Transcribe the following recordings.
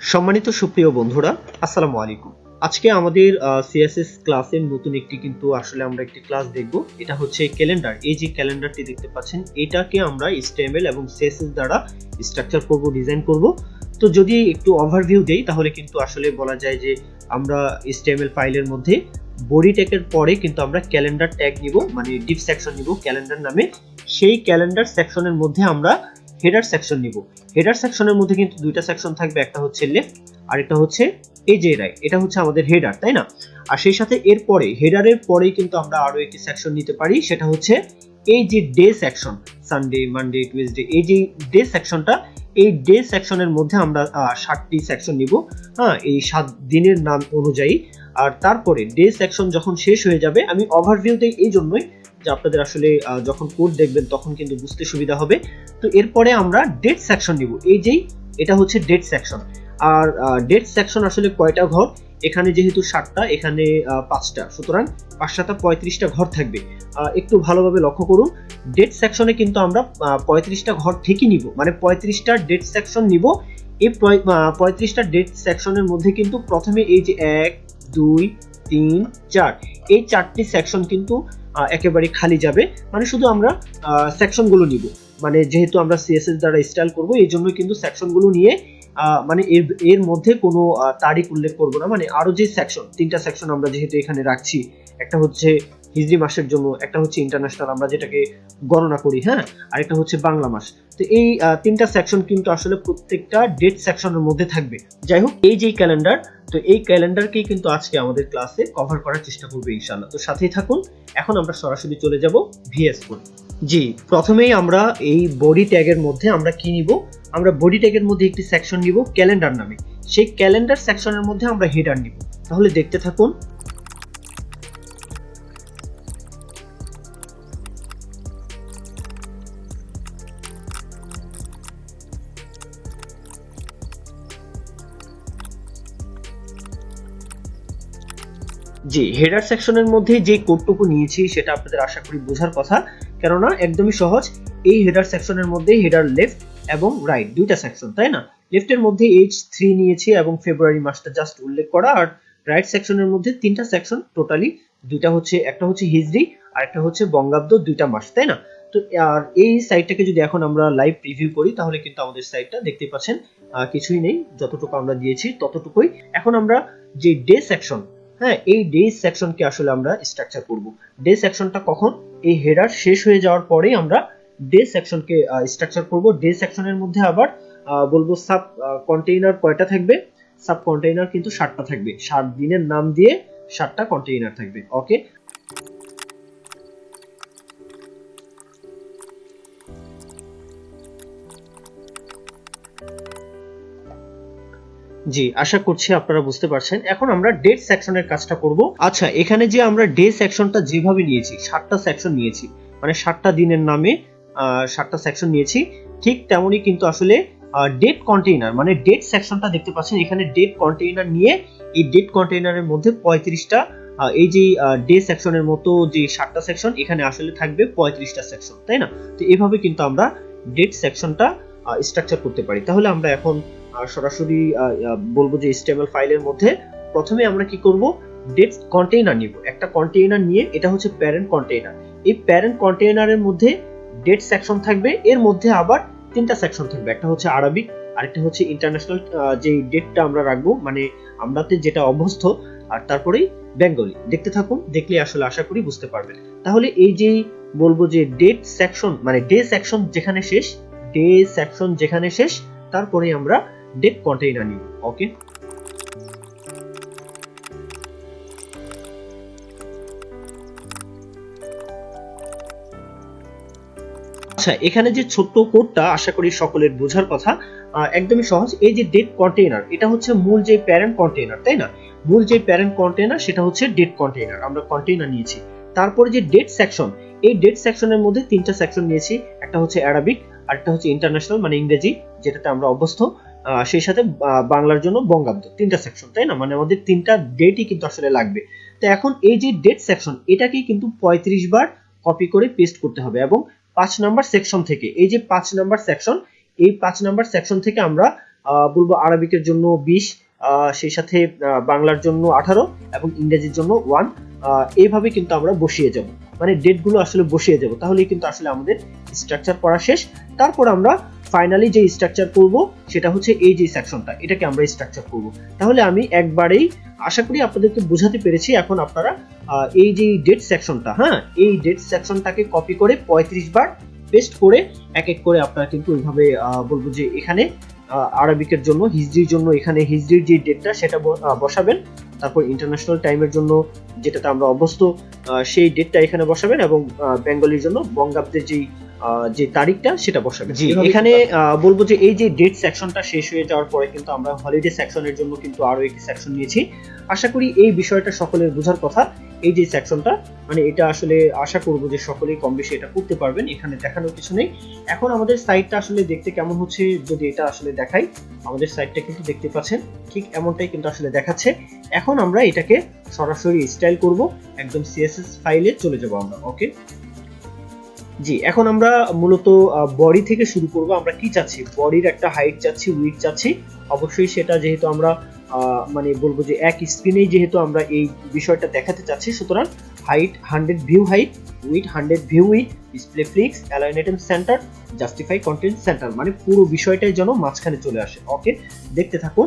সম্মানিত সুপ্রিয় বন্ধুরা, আসসালামু আলাইকুম। আজকে আমাদের সিএসএস ক্লাসের নতুন একটি কিন্তু আসলে আমরা একটি ক্লাস দেখব। এটা হচ্ছে ক্যালেন্ডার এই যে ক্যালেন্ডারটি দেখতে পাচ্ছেন, এটাকে আমরা HTML এবং সিএসএস দ্বারা স্ট্রাকচার করব ডিজাইন করব। তো যদি একটু ওভারভিউ দেই, তাহলে কিন্তু আসলে বলা যায় যে আমরা HTML ফাইলের মধ্যে বডি ট্যাগের পরে কিন্তু আমরা ক্যালেন্ডার ট্যাগ নিব মানে ডিপ সেকশন নিব ক্যালেন্ডার নামে। সেই ক্যালেন্ডার সেকশনের মধ্যে আমরা হেডার সেকশন নিব। হেডার সেকশনের মধ্যে কিন্তু দুইটা সেকশন থাকবে, একটা হচ্ছে লেফট আর একটা হচ্ছে এই যে রাইট এটা হচ্ছে আমাদের হেডার তাই না? আর সেই সাথে এরপরে হেডারের পরেই কিন্তু আমরা আরও একটি সেকশন নিতে পারি, সেটা হচ্ছে এই যে day section Sunday Monday Tuesday এই যে ডে সেকশনটা এই ডে সেকশনের মধ্যে আমরা ষাটটি সেকশন নিব হ্যাঁ? এই সাত দিনের নাম অনুযায়ী। আর তারপরে ডে সেকশন যখন শেষ হয়ে যাবে, আমি ওভারভিউতে এই জন্যই যে আপনাদের আসলে যখন কোড দেখবেন তখন কিন্তু বুঝতে সুবিধা হবে। তো এরপরে আমরা ডেট সেকশন নিব। এই যেই, এটা হচ্ছে ডেট সেকশন আর ডেট সেকশন আসলে কয়টা ঘর? এখানে যেহেতু সাতটা, এখানে পাঁচটা। সুতরাং পাঁচ সাতা পঁয়ত্রিশটা ঘর থাকবে। একটু ভালোভাবে লক্ষ্য করুন। ডেট সেকশনে কিন্তু আমরা পঁয়ত্রিশটা ঘর ঠিকই নিব। মানে পঁয়ত্রিশটা ডেট সেকশন নিব। এই পঁয়ত্রিশটা ডেট সেকশনের মধ্যে কিন্তু প্রথমে এই যে এক, দুই, তিন, চার। এই চারটি সেকশন কিন্তু একেবারে খালি যাবে। মানে শুধু আমরা সেকশনগুলো নিব। মানে যেহেতু আমরা সিএসএস দ্বারা স্টাইল করব, এই জন্য কিন্তু সেকশনগুলো নিয়ে মানে এর এর মধ্যে কোনো তারিখ উল্লেখ করব না। মানে আরও যে সেকশন তিনটা সেকশন আমরা যেহেতু এখানে রাখছি, একটা হচ্ছে হিজরি মাসের জন্য, একটা হচ্ছে ইন্টারন্যাশনাল আমরা যেটাকে গণনা করি হ্যাঁ? আর একটা হচ্ছে বাংলা মাস। তো এই তিনটা সেকশন কিন্তু আসলে প্রত্যেকটা ডেট সেকশনের মধ্যে থাকবে। যাই হোক, এই যে ক্যালেন্ডার তো এই ক্যালেন্ডারকেই কিন্তু আজকে আমাদের ক্লাসে কভার করার চেষ্টা করব ইনশাল্লাহ তো সাথেই থাকুন, এখন আমরা সরাসরি চলে যাব ভিএস কোড জি, প্রথমেই আমরা এই বডি ট্যাগের মধ্যে আমরা কি নিব? আমরা বডি ট্যাগের মধ্যে একটি সেকশন নিব ক্যালেন্ডার নামে। সেই ক্যালেন্ডার সেকশনের মধ্যে আমরা হেডার নিব। তাহলে দেখতে থাকুন জি হেডার সেকশনের মধ্যে যে কোডটুকু নিয়েছি সেটা আপনাদের আশা করি বোঝার কথা। কেননা একদমই সহজ, এই হেডার সেকশনের মধ্যে হেডার লেফট এবং রাইট দুইটা সেকশন তাই না? লেফটের মধ্যে এইচ থ্রি নিয়েছি এবং ফেব্রুয়ারি মাসটা জাস্ট উল্লেখ করা, আর রাইট সেকশনের মধ্যে তিনটা সেকশন টোটালি দুইটা হচ্ছে, একটা হচ্ছে হিজরি আর একটা হচ্ছে বঙ্গাব্দ, দুইটা মাস, তাই না? তো, আর এই সাইটটাকে যদি এখন আমরা লাইভ প্রিভিউ করি, তাহলে কিন্তু আমাদের সাইটটা দেখতে পাচ্ছেন কিছুই নেই, যতটুকু আমরা দিয়েছি ততটুকুই। এখন আমরা যে ডে সেকশন হ্যাঁ এই ডে সেকশনকে আসলে আমরা স্ট্রাকচার করব। ডে সেকশনটা কখন? এই হেডার শেষ হয়ে যাওয়ার পরেই আমরা ডে সেকশনকে স্ট্রাকচার করব। ডে সেকশনের মধ্যে আবার বলব সাব কন্টেইনার কয়টা থাকবে? সাব কন্টেইনার কিন্তু ষাটটা থাকবে। ষাট দিনের নাম দিয়ে ষাটটা কন্টেইনার থাকবে। ওকে জি, আশা করছি আপনারা বুঝতে পারছেন। এখন আমরা ডেট সেকশনের কাজটা করব। আচ্ছা এখানে যে আমরা ডে সেকশনটা যেভাবে নিয়েছি, সাতটা সেকশন নিয়েছি মানে সাতটা দিনের নামে সাতটা সেকশন নিয়েছি, ঠিক তেমনই কিন্তু আসলে ডেট কন্টেইনার মানে ডেট সেকশনটা দেখতে পাচ্ছেন, এখানে ডেট কন্টেইনার নিয়ে, এই ডেট কন্টেইনারের মধ্যে পঁয়ত্রিশটা এই যে ডে সেকশনের মতো যে সাতটা সেকশন এখানে আসলে থাকবে পঁয়ত্রিশটা সেকশন তাই না? তো এভাবে কিন্তু আমরা ডেট সেকশনটা স্ট্রাকচার করতে পারি। তাহলে আমরা এখন সরাসরি বলব যে HTML ফাইলের মধ্যে প্রথমে আমরা কি করব? ডেট কন্টেইনার নিব। একটা কন্টেইনার নিয়ে, এটা হচ্ছে প্যারেন্ট কন্টেইনার এই প্যারেন্ট কন্টেইনারের মধ্যে ডেট সেকশন থাকবে, এর মধ্যে আবার তিনটা সেকশন থাকবে। একটা হচ্ছে আরবিক আরেকটা হচ্ছে ইন্টারন্যাশনাল যে ডেটটা আমরা রাখব মানে আমরাতে যেটা অভ্যস্ত, আর তারপরেই বেঙ্গলি দেখতে থাকুন, দেখলে আসলে আশা করি বুঝতে পারবেন। তাহলে এই যে বলব যে ডেট সেকশন মানে ডে সেকশন যেখানে শেষ ডে সেকশন যেখানে শেষ তারপরে আমরা ডেট কন্টেইনার নিব ওকে আচ্ছা এখানে যে ছোট্ট কোডটা, আশা করি সকলের বোঝার কথা একদমই সহজ। এই যে ডেট কন্টেইনার এটা হচ্ছে মূল যে প্যারেন্ট কন্টেইনার তাই না? মূল যে প্যারেন্ট কন্টেইনার সেটা হচ্ছে ডেট কন্টেইনার আমরা কন্টেইনার নিয়েছি। তারপরে যে ডেট সেকশন এই ডেট সেকশনের মধ্যে তিনটা সেকশন নিয়েছি, একটা হচ্ছে অ্যারাবিক আরেকটা হচ্ছে ইন্টারন্যাশনাল মানে ইংরেজি, যেটাতে আমরা অভ্যস্ত। সেই সাথে বাংলার জন্য বঙ্গাব্দ, তিনটা সেকশন তাই না? মানে আমাদের তিনটা ডেটই কিন্তু আসলে লাগবে। তো এখন এই যে ডেট সেকশন এটাকেই কিন্তু পঁয়ত্রিশ বার কপি করে পেস্ট করতে হবে এবং পাঁচ নাম্বার সেকশন থেকে, এই যে পাঁচ নাম্বার সেকশন এই পাঁচ নাম্বার সেকশন থেকে আমরা বলব আরবিকের জন্য বিশ সেই সাথে বাংলার জন্য আঠারো এবং ইংরেজির জন্য ওয়ান এইভাবে কিন্তু আমরা বসিয়ে যাব। মানে ডেটগুলো আসলে বসিয়ে যাব। তাহলেই কিন্তু আসলে আমাদের স্ট্রাকচার পড়া শেষ। তারপর আমরা ফাইনালি যে স্ট্রাকচার করব, সেটা হচ্ছে এই যে সেকশনটা এটাকে আমরা স্ট্রাকচার করব। তাহলে আমি একবারেই আশা করি আপনাদেরকে বোঝাতে পেরেছি, এখন আপনারা এই যে ডেট সেকশনটা হ্যাঁ? এই ডেট সেকশনটাকে কপি করে পঁয়ত্রিশ বার পেস্ট করে এক এক করে আপনারা কিন্তু ওইভাবে বলব যে এখানে আরবিকের জন্য, হিজরির জন্য, এখানে হিজরির যে ডেটটা সেটা বসাবেন। তারপর ইন্টারন্যাশনাল টাইমের জন্য যেটাতে আমরা অভ্যস্ত সেই ডেটটা এখানে বসাবেন এবং বেঙ্গলির জন্য, বঙ্গাব্দের যেই যে তারিখটা সেটা বসাবে জি, এখানে বলব যে এই যে ডেট সেকশনটা শেষ হয়ে যাওয়ার পরে কিন্তু আমরা হলিডে সেকশনের জন্য কিন্তু আরও একটি সেকশন নিয়েছি। আশা করি এই বিষয়টা সকলের বোঝার কথা। এই যে সেকশনটা মানে এটা আসলে আশা করব যে সকলেই কম বেশি এটা করতে পারবেন এখানে দেখানোর কিছু নেই। এখন আমাদের সাইটটা আসলে দেখতে কেমন হচ্ছে যদি এটা আসলে দেখাই আমাদের সাইটটা কিন্তু দেখতে পাচ্ছেন ঠিক এমনটাই কিন্তু আসলে দেখাচ্ছে। এখন আমরা এটাকে সরাসরি স্টাইল করব একদম সিএসএস ফাইলে চলে যাব আমরা ওকে জি, এখন আমরা মূলত বডি থেকে শুরু করব। আমরা কি চাচ্ছি? বডির একটা হাইট চাচ্ছি উইথ চাচ্ছি। অবশ্যই সেটা যেহেতু আমরা মানে বলব যে এক স্ক্রিনেই যেহেতু আমরা এই বিষয়টা দেখাতে চাচ্ছি, সুতরাং height hundred view height with hundred view with display flex align center justify content center মানে পুরো বিষয়টাই যেন মাঝখানে চলে আসে। ওকে দেখতে থাকুন।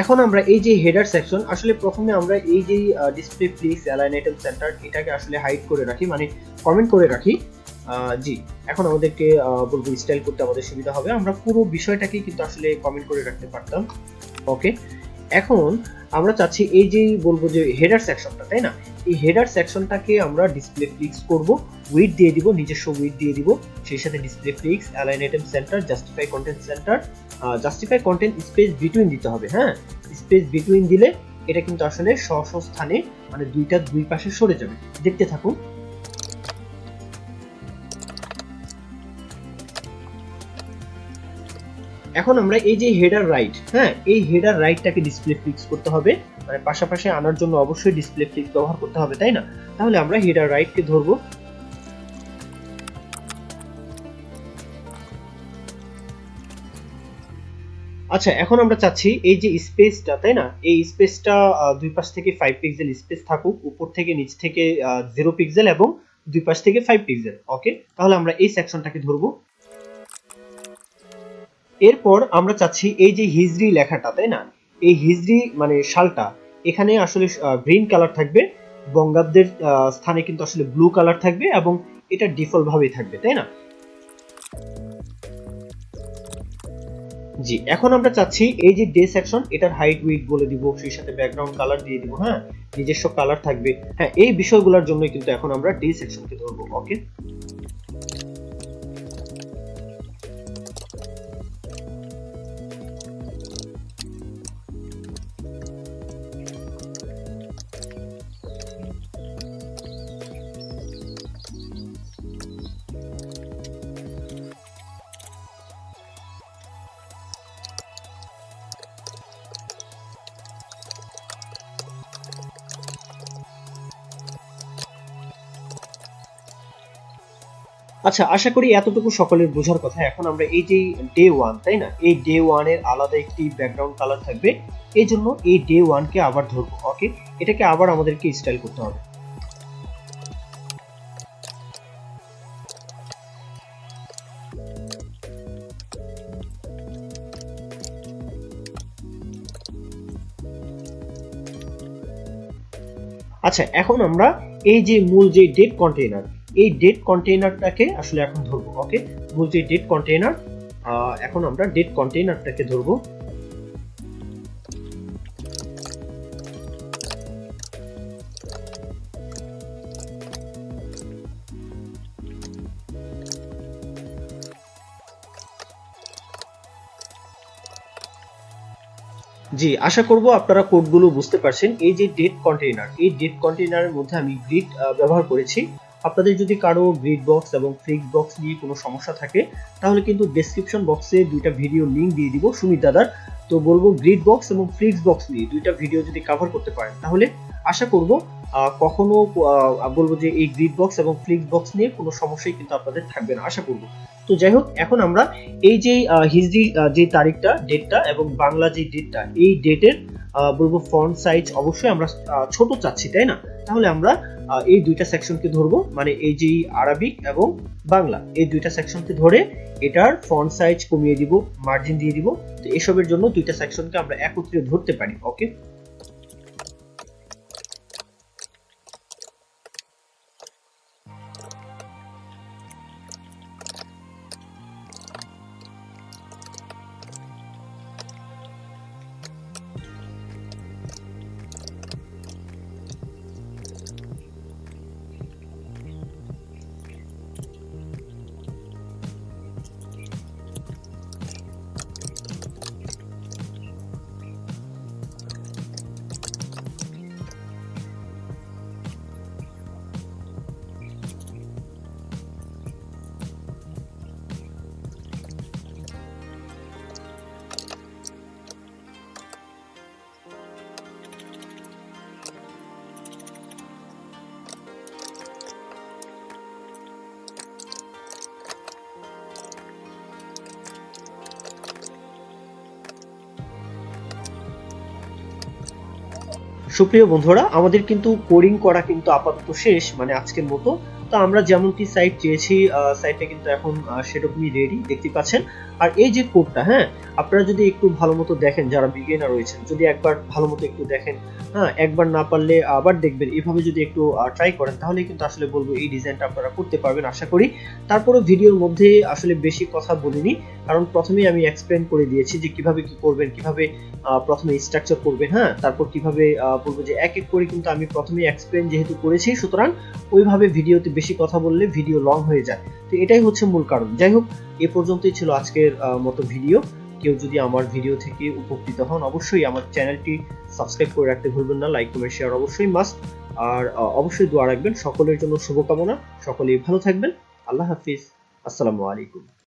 এখন আমরা এই যে হেডার সেকশন আসলে প্রথমে আমরা এই যে display flex align item center এটাকে আসলে হাইড করে রাখি মানে কমেন্ট করে রাখি। জি, এখন আমাদেরকে বলব স্টাইল করতে আমাদের সুবিধা হবে। আমরা পুরো বিষয়টাকে কিন্তু আসলে কমেন্ট করে রাখতে পারতাম। ওকে এখন আমরা চাচ্ছি এই যে বলব যে হেডার সেকশনটা তাই না? এই হেডার সেকশনটাকে আমরা ডিসপ্লে ফ্লিক্স করব উইথ দিয়ে দিব, নিজস্ব উইথ দিয়ে দিব, সেই সাথে display flex align item center justify content center justify content space between দিতে হবে হ্যাঁ? স্পেস বিটুইন দিলে এটা কিন্তু আসলে স্ব স্থানে মানে দুইটা দুই পাশে সরে যাবে। দেখতে থাকুন। এখন আমরা এই যে হেডার রাইট হ্যাঁ? এই হেডার রাইটটাকে ডিসপ্লে ফিক্স করতে হবে। মানে পাশাপাশি আনার জন্য অবশ্যই ডিসপ্লে ফিক্স ব্যবহার করতে হবে, তাই না? তাহলে আমরা হেডার রাইটকে ধরবো। আচ্ছা এখন আমরা চাচ্ছি এই যে স্পেসটা, তাই না? এই স্পেসটা দুই পাশ থেকে ফাইভ পিক্সেল স্পেস থাকুক, উপর থেকে নিচ থেকে জিরো পিক্সেল এবং দুই পাশ থেকে ফাইভ পিক্সেল ওকে তাহলে আমরা এই সেকশনটাকে ধরবো। এরপর আমরা চাচ্ছি এই যে হিজরি লেখাটা, তাই না? এই হিজরি মানে শালটা, এখানে আসলে গ্রিন কালার থাকবে, বঙ্গাব্দের স্থানে কিন্তু আসলে ব্লু কালার থাকবে এবং এটা ডিফল্ট ভাবেই থাকবে, তাই না? জি, এখন আমরা চাচ্ছি এই যে ডে সেকশন এটার হাইট উইথ বলে দিব, সেই সাথে ব্যাকগ্রাউন্ড কালার দিয়ে দিব হ্যাঁ? নিজস্ব কালার থাকবে। হ্যাঁ এই বিষয়গুলোর জন্য কিন্তু এখন আমরা ডে সেকশনকে ধরবো ওকে আচ্ছা আশা করি এতটুকু সকলের বোঝার কথা। এখন আমরা এই যে ডে ওয়ান তাই না? এই ডে ওয়ানের আলাদা একটি ব্যাকগ্রাউন্ড কালার থাকবে। এই জন্য এই ডে ওয়ানকে আবার ধরবো ওকে এটাকে আবার আমাদেরকে স্টাইল করতে হবে। আচ্ছা এখন আমরা এই যে মূল যে ডেট কন্টেইনার এই ডেট কন্টেইনারটাকে আসলে এখন ধরবো ওকে বলছি ডেট কন্টেইনার এখন আমরা ডেট কন্টেইনারটাকে ধরবো। জি, আশা করব আপনারা কোডগুলো বুঝতে পারছেন। এই যে ডেট কন্টেইনার এই ডেট কন্টেইনারের মধ্যে আমি গ্রিড ব্যবহার করেছি। আপনাদের যদি কারও গ্রিড বক্স এবং ফিক্স বক্স নিয়ে কোনো সমস্যা থাকে, তাহলে কিন্তু ডেসক্রিপশন বক্সে দুইটা ভিডিও লিংক দিয়ে দিব সুমিত দাদার। তো বলব গ্রিড বক্স এবং ফ্লিক্স বক্স নিয়ে দুইটা ভিডিও যদি কভার করতে পারেন, তাহলে আশা করব কখনো বলব যে এই গ্রিড বক্স এবং ফ্লিক্স বক্স নিয়ে কোনো সমস্যাই কিন্তু আপনাদের থাকবে না, আশা করব। তো যাই হোক, এখন আমরা এই যে হিজরি যে তারিখটা ডেটটা এবং বাংলা যে ডেটটা এই ডেটের বলব ফ্রন্ট সাইজ অবশ্যই আমরা ছোট চাচ্ছি, তাই না? তাহলে আমরা এই দুইটা সেকশনকে ধরবো মানে এই যে আরবিক এবং বাংলা, এই দুইটা সেকশনকে ধরে এটার ফ্রন্ট সাইজ কমিয়ে দিব মার্জিন দিয়ে দিব, তো এসবের জন্য দুইটা সেকশনকে আমরা একত্রে ধরতে পারি ওকে সুপ্রিয় বন্ধুরা আমাদের কিন্তু কোডিং করা কিন্তু আপাতত শেষ মানে আজকের মতো। তো আমরা যেমনটি সাইট চেয়েছি সাইটটা কিন্তু এখন সেরকমই রেডি দেখতে পাচ্ছেন। আর এই যে কোডটা হ্যাঁ আপনারা যদি একটু ভালো মতো দেখেন, যারা বিগিনার রয়েছেন, যদি একবার ভালো মতো একটু দেখেন হ্যাঁ একবার না পারলে আবার দেখবেন, এভাবে যদি একটু ট্রাই করেন, তাহলে কিন্তু আসলে বলব এই ডিজাইনটা আপনারা করতে পারবেন, আশা করি। তারপরে ভিডিওর মধ্যে আসলে বেশি কথা বলিনি, কারণ প্রথমেই আমি এক্সপ্লেন করে দিয়েছি যে কীভাবে কি করবেন, কীভাবে প্রথমে স্ট্রাকচার করবেন হ্যাঁ তারপর কীভাবে বলব যে এক এক করে কিন্তু আমি প্রথমেই এক্সপ্লেন যেহেতু করেছি, সুতরাং ওইভাবে ভিডিওতে বেশি কথা বললে ভিডিও লং হয়ে যায়। তো এটাই হচ্ছে মূল কারণ। যাই হোক, এ পর্যন্তই ছিল আজকের মতো ভিডিও কেউ যদি আমার ভিডিও থেকে উপকৃত হন, অবশ্যই আমার চ্যানেলটি সাবস্ক্রাইব করে রাখতে ভুলবেন না। লাইক কমেন্ট শেয়ার অবশ্যই মাস্ট আর অবশ্যই দোয়া রাখবেন। সকলের জন্য শুভকামনা। সকলেই ভালো থাকবেন। আল্লাহ হাফিজ। আসসালামু আলাইকুম।